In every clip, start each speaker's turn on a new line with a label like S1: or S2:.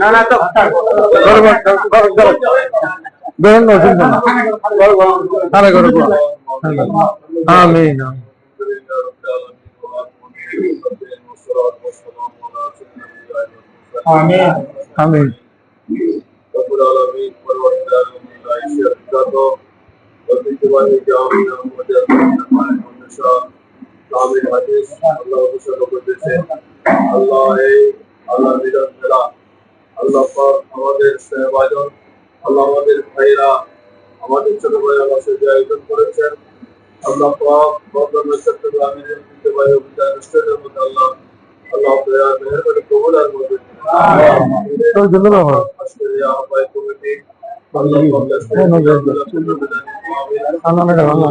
S1: না না, তো
S2: গরম গরম গরম গরম অসুবিধা না। সারা গরম আমিন
S1: আমিন।
S2: আমিন।
S3: আল্লাহ আল্লাহ মিলন মেলা আল্লাহ আমাদের সেবাজন আল্লাহ আমাদের ভাইরা আমাদের ছোট আয়োজন করেছেন আল্লাহ পাক চট্টগ্রামের অভিযান মধ্যে আল্লাহ আল্লাহ দয়া মেহরবানি কবুল আর
S2: হয়
S3: আল্লাহ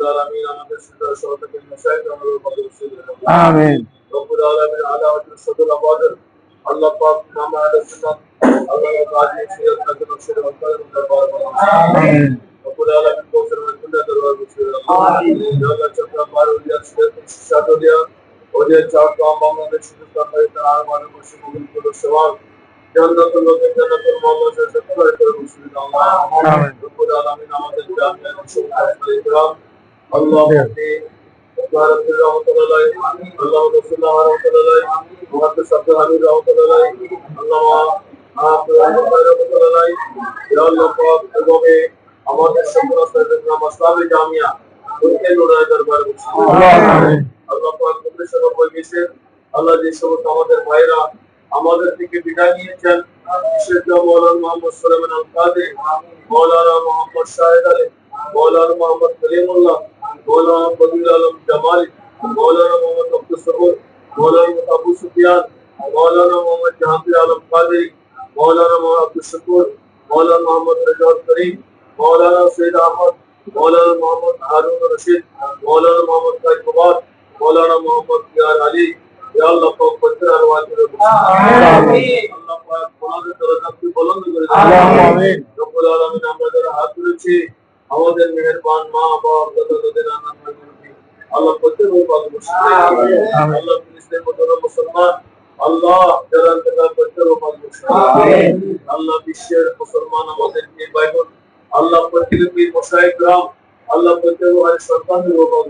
S3: العالمين عمد الشدى شعبك المشاهد عمد المدر السيد
S2: آمين
S3: رب العالمين على وجه الصدر الأبادر الله پاک
S2: نام
S3: اہل سنت اللہ کا قاضی سید قدر الشد وقال من دربار آمین رب العالمين کوثر میں کل دربار
S2: الشد
S3: آمین یا اللہ چکا مارو دیا سید شاد ہو دیا اور یہ چار کام ہم نے شروع کر رہے تھے ہمارے ہمارے مشکل ملک کو سوال جنت اللہ کے جنت المولا سے سکتا ہے کرو سبحان
S2: اللہ
S3: رب العالمین আমাদের জান্নাত ও সুবহানাল ইকরাম আল্লাহ আপনি ভারত রহমতুল্লাহ আল্লাহ রাসূলুল্লাহ রহমতুল্লাহ হামিদ রহমতুল্লাহ আল্লাহ রহমতুল্লাহ আল্লাহ পাক এভাবে আমাদের সকল সাহেবের জামিয়া উনকে নুরায় দরবার আল্লাহ পাক তোমাদের সঙ্গে আল্লাহ যে সমস্ত আমাদের ভাইরা আমাদের থেকে বিদায় নিয়েছেন বিশেষ মৌলানা মোহাম্মদ সুলাইমান আল কাদের মৌলানা মোহাম্মদ শাহেদ আলী মৌলানা মোহাম্মদ কলিমুল্লাহ মৌলানা বদির আলম জামাল মৌলানা মোহাম্মদ আব্দুল সবুর মৌলানা আবু সুফিয়ান মৌলানা মোহাম্মদ জাহাঙ্গীর আলম কাদের মৌলানা মোহাম্মদ আব্দুল শুকুর মৌলানা মোহাম্মদ রেজাউল করিম মৌলানা সৈয়দ আহমদ মৌলানা মোহাম্মদ হারুন রশিদ মৌলানা মোহাম্মদ কাইম মুবারক মৌলানা মোহাম্মদ ইয়ার আলী ইয়া আল্লাহ পাক বচ্চর আর ওয়াজির আমিন আল্লাহ পাক তোমাদের দরজাকে বুলন্দ করে দিন
S2: আল্লাহুম্মা আমিন।
S3: রব্বুল আলামিন আমরা যারা হাত তুলেছি আমাদের মেহেরবান মা বাবা আনন্দ করবি আল্লাহ প্রত্যেক আল্লাহ মতো মুসলমান। আল্লাহ যারা পাক আল্লাহ বিশ্বের মুসলমান আমাদেরকে বাইবেল আল্লাহ প্রত্যেক গ্রাম আল্লাহ প্রত্যেক সন্তানের পাক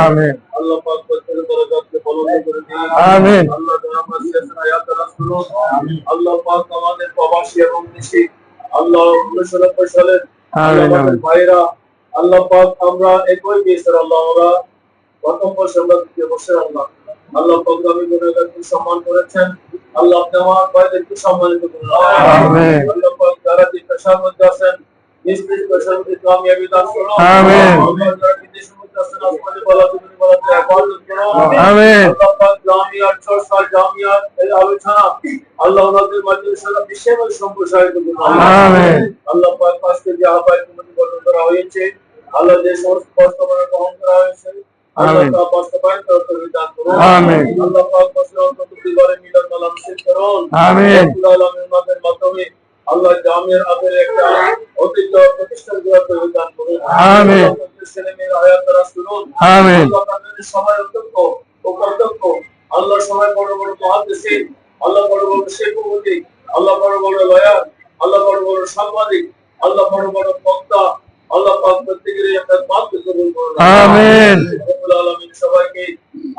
S2: আমিন।
S3: আল্লাহ পাক প্রত্যেক দরজাকে বুলন্দ করে দিন।
S2: আমিন।
S3: আল্লাহ আমার শেষ হায়াত রাস করুন। আল্লাহ পাক আমাদের প্রবাসী এবং দেশি আল্লাহ উনিশশো নব্বই সালের ভাইরা আল্লাহ পাক আমরা একই দেশের আল্লাহ আমরা প্রথম বর্ষে আমরা দ্বিতীয় বর্ষে আল্লাহ আল্লাহ পাক আমি গুণাগারকে সম্মান করেছেন। আল্লাহ আপনি আমার ভাইদেরকে সম্মানিত করুন আল্লাহ পাক যারা যে পেশার মধ্যে আছেন নিজ নিজ পেশার মধ্যে কামিয়াবি দান করুন
S2: আমিন।
S3: আল্লাহ
S2: আমিন।
S3: জামিয়ার চর্চা জামিয়ার এই আলোচনা আল্লাহ ওনাদের মাধ্যমে সারা বিশ্বের সম্প্রসারিত করুন
S2: আমিন।
S3: আল্লাহ পাক পাঁচকে যে আহ্বায়ক কমিটি গঠন করা হয়েছে আল্লাহ যে সমস্ত প্রস্তাবনা গ্রহণ করা হয়েছে আল্লাহ তা বাস্তবায়ন করার তৌফিক করুন
S2: আমিন।
S3: আল্লাহ পাক বছর অন্তত দুবারে মিলন মালা নসিব করুন
S2: আমিন।
S3: রব্বুল আলামিন মাধ্যমে আল্লাহ জামিয়ার আদের একটা ঐতিহ্য প্রতিষ্ঠান করার তৌফিক করুন
S2: আমিন।
S3: আল্লাহ প্রত্যেক ছেলেমেয়ের হায়াত দারাজ
S2: আমিন।
S3: আল্লাহ তাদের সবাই অধ্যক্ষ ও কর্তব্য আল্লাহ সবাই বড় বড় মহাদেশী আল্লাহ বড় বড় শেখপতি আল্লাহ বড় বড় লয়ার আল্লাহ বড় বড় সাংবাদিক আল্লাহ বড় বড় বক্তা আল্লাহ পাক প্রত্যেকের একটা বাক্য কবুল করুন
S2: আমিন।
S3: রব্বুল আলামিন সবাইকে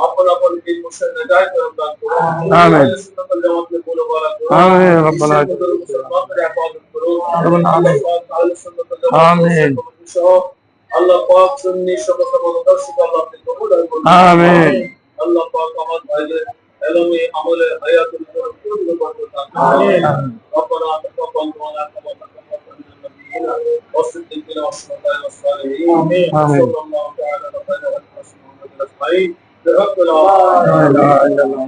S3: আপন আপন দিন মুসলিম নেজায়েত দান করুন
S2: আমিন।
S3: সুন্নাতুল জামাতকে বলে বলা করুন
S2: আমিন, রব্বানা
S3: বিশ্বের মুসলমানদের হেফাজত করুন আল্লাহ পাক আহলে সুন্নাতুল জামাত
S2: আমিন।
S3: সহ আল্লাহ পাক সুন্নি সমস্ত মতাদর্শকে আল্লাহ আপনি কবুল করুন
S2: আমিন।
S3: আল্লাহ পাক আমার ভাইদের এলমে আমলে হায়াতুল উপর পূর্ণ বরকত দান করুন
S2: আমিন।
S3: ربنا تقبل منا كما تقبلت من النبيين والصديقين والشهداء والصالحين
S2: آمين.
S3: صلى الله تعالى على خير خلق محمد اجمعين برب
S2: لا
S3: العالمين
S2: اله الا الله